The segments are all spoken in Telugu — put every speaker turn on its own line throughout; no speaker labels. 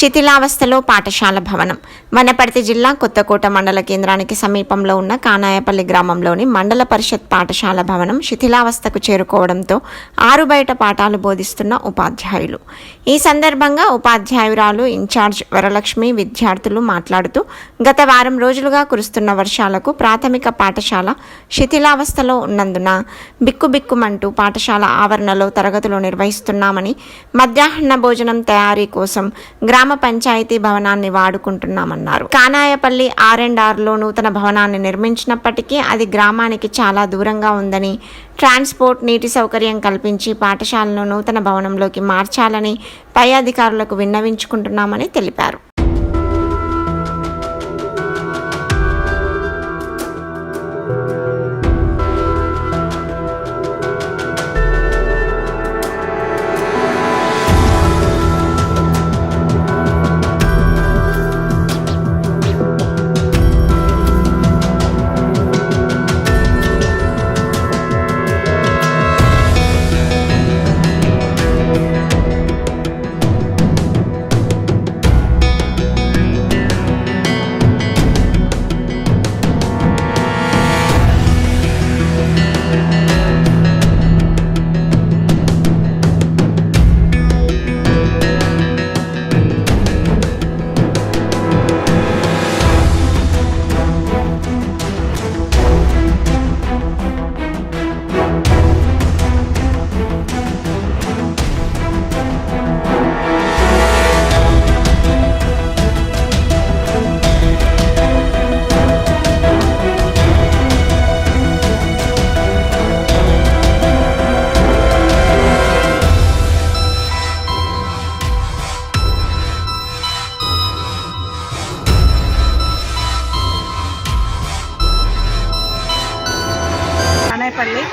శిథిలావస్థలో పాఠశాల భవనం. వనపర్తి జిల్లా కొత్తకోట మండల కేంద్రానికి సమీపంలో ఉన్న కానాయపల్లి గ్రామంలోని మండల పరిషత్ పాఠశాల భవనం శిథిలావస్థకు చేరుకోవడంతో ఆరు బయట పాఠాలు బోధిస్తున్న ఉపాధ్యాయులు. ఈ సందర్భంగా ఉపాధ్యాయురాలు ఇన్ఛార్జ్ వరలక్ష్మి విద్యార్థులు మాట్లాడుతూ గత వారం రోజులుగా కురుస్తున్న వర్షాలకు ప్రాథమిక పాఠశాల శిథిలావస్థలో ఉన్నందున బిక్కుబిక్కుమంటూ పాఠశాల ఆవరణలో తరగతులు నిర్వహిస్తున్నామని మధ్యాహ్న భోజనం తయారీ కోసం గ్రామ గ్రామ పంచాయతీ భవనాన్ని వాడుకుంటున్నామన్నారు. కానాయపల్లి ఆర్ అండ్ ఆర్లో నూతన భవనాన్ని నిర్మించినప్పటికీ అది గ్రామానికి చాలా దూరంగా ఉందని ట్రాన్స్పోర్ట్ నీటి సౌకర్యం కల్పించి పాఠశాలను నూతన భవనంలోకి మార్చాలని పై అధికారులకు విన్నవించుకుంటున్నామని తెలిపారు.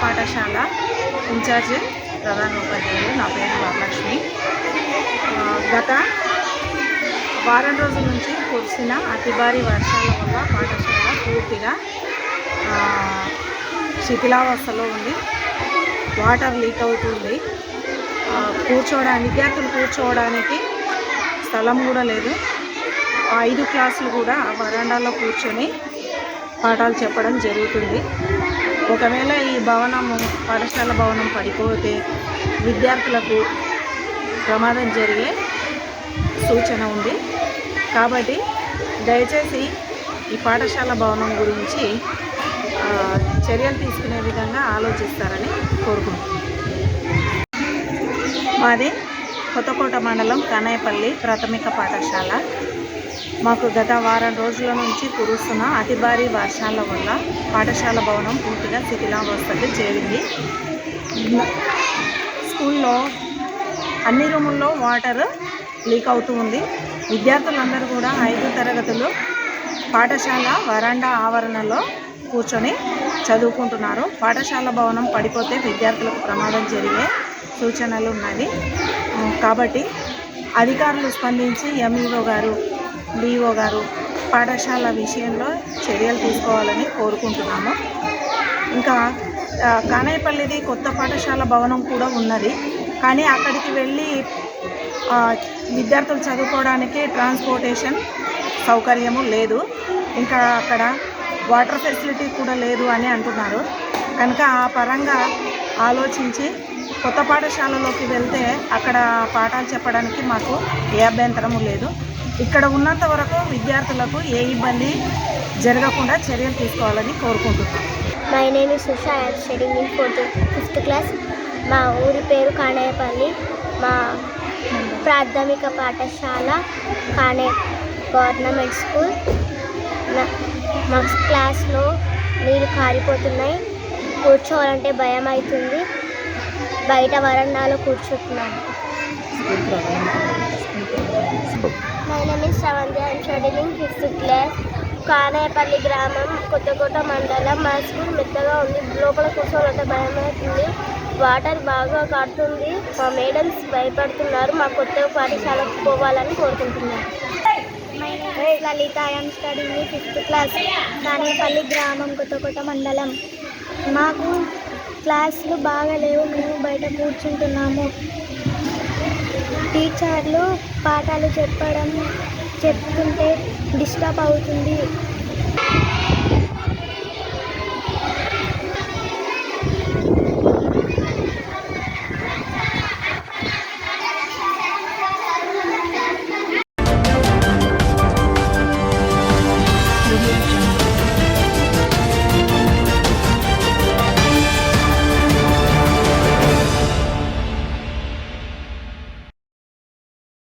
పాఠశాల ఇన్ఛార్జ్ ప్రధాన ఉపాధ్యాయులు నా పేరు వరలక్ష్మి. గత వారం రోజుల నుంచి కురిసిన అతి భారీ వర్షాల వల్ల పాఠశాల పూర్తిగా శిథిలావస్థలో ఉంది. వాటర్ లీక్ అవుతుంది. కూర్చోవడానికి విద్యార్థులు కూర్చోవడానికి స్థలం కూడా లేదు. ఐదు క్లాసులు కూడా వరండాలో కూర్చొని పాఠాలు చెప్పడం జరుగుతుంది. ఒకవేళ ఈ భవనము పాఠశాల భవనం పడిపోతే విద్యార్థులకు ప్రమాదం జరిగే సూచన ఉంది. కాబట్టి దయచేసి ఈ పాఠశాల భవనం గురించి చర్యలు తీసుకునే విధంగా ఆలోచిస్తారని కోరుకుంటున్నాను. మాది కొత్తకోట మండలం కనాయపల్లి ప్రాథమిక పాఠశాల. మాకు గత వారం రోజుల నుంచి కురుస్తున్న అతి భారీ వర్షాల వల్ల పాఠశాల భవనం పూర్తిగా శిథిలావస్థకు చేరింది. స్కూల్లో అన్ని రూముల్లో వాటర్ లీక్ అవుతూ ఉంది. విద్యార్థులందరూ కూడా ఐదు తరగతులు పాఠశాల వరండా ఆవరణలో కూర్చొని చదువుకుంటున్నారు. పాఠశాల భవనం పడిపోతే విద్యార్థులకు ప్రమాదం జరిగే సూచనలు ఉన్నాయి. కాబట్టి అధికారులు స్పందించి ఎంఈఓ గారు డిఓ గారు పాఠశాల విషయంలో చర్యలు తీసుకోవాలని కోరుకుంటున్నాము. ఇంకా ఆ, కానాయపల్లిది కొత్త పాఠశాల భవనం కూడా ఉన్నది. కానీ అక్కడికి వెళ్ళి విద్యార్థులు చదువుకోవడానికి ట్రాన్స్పోర్టేషన్ సౌకర్యము లేదు. ఇంకా అక్కడ వాటర్ ఫెసిలిటీ కూడా లేదు అని అంటున్నారు. కనుక ఆ పరంగా ఆలోచించి కొత్త పాఠశాలలోకి వెళ్తే అక్కడ పాఠాలు చెప్పడానికి మాకు ఏ అభ్యంతరము లేదు. ఇక్కడ ఉన్నంత వరకు విద్యార్థులకు ఏ ఇబ్బంది జరగకుండా చర్యలు తీసుకోవాలని కోరుకుంటున్నాను
my name is Susha I'm studying in fourth fifth class మా ఊరి పేరు కాణేపల్లి. మా ప్రాథమిక పాఠశాల కాణే గవర్నమెంట్ స్కూల్. మా క్లాస్లో నీళ్ళు కారిపోతున్నాయి. కూర్చోవాలంటే భయం అవుతుంది బయట వరండాలో కూర్చుంటున్నాను. My name is Sravanthi I'm fifth class Kanepalli గ్రామం కొత్తకోట మండలం. మా స్కూల్ మెత్తగా ఉంది. లోపల కూర్చోవాలంటే భయమవుతుంది వాటర్ బాగా కాడుతుంది మా మేడమ్స్ భయపడుతున్నారు. మా కొత్త పాఠశాలకు పోవాలని కోరుకుంటున్నారు. Lalitha I'm studying fifth class Kanepalli గ్రామం కొత్తకోట మండలం. మాకు క్లాసులు బాగా లేవు. మేము బయట కూర్చుంటున్నాము.
టీచర్లు పాఠాలు చెప్పడం చెప్తుంటే డిస్టర్బ్ అవుతుంది.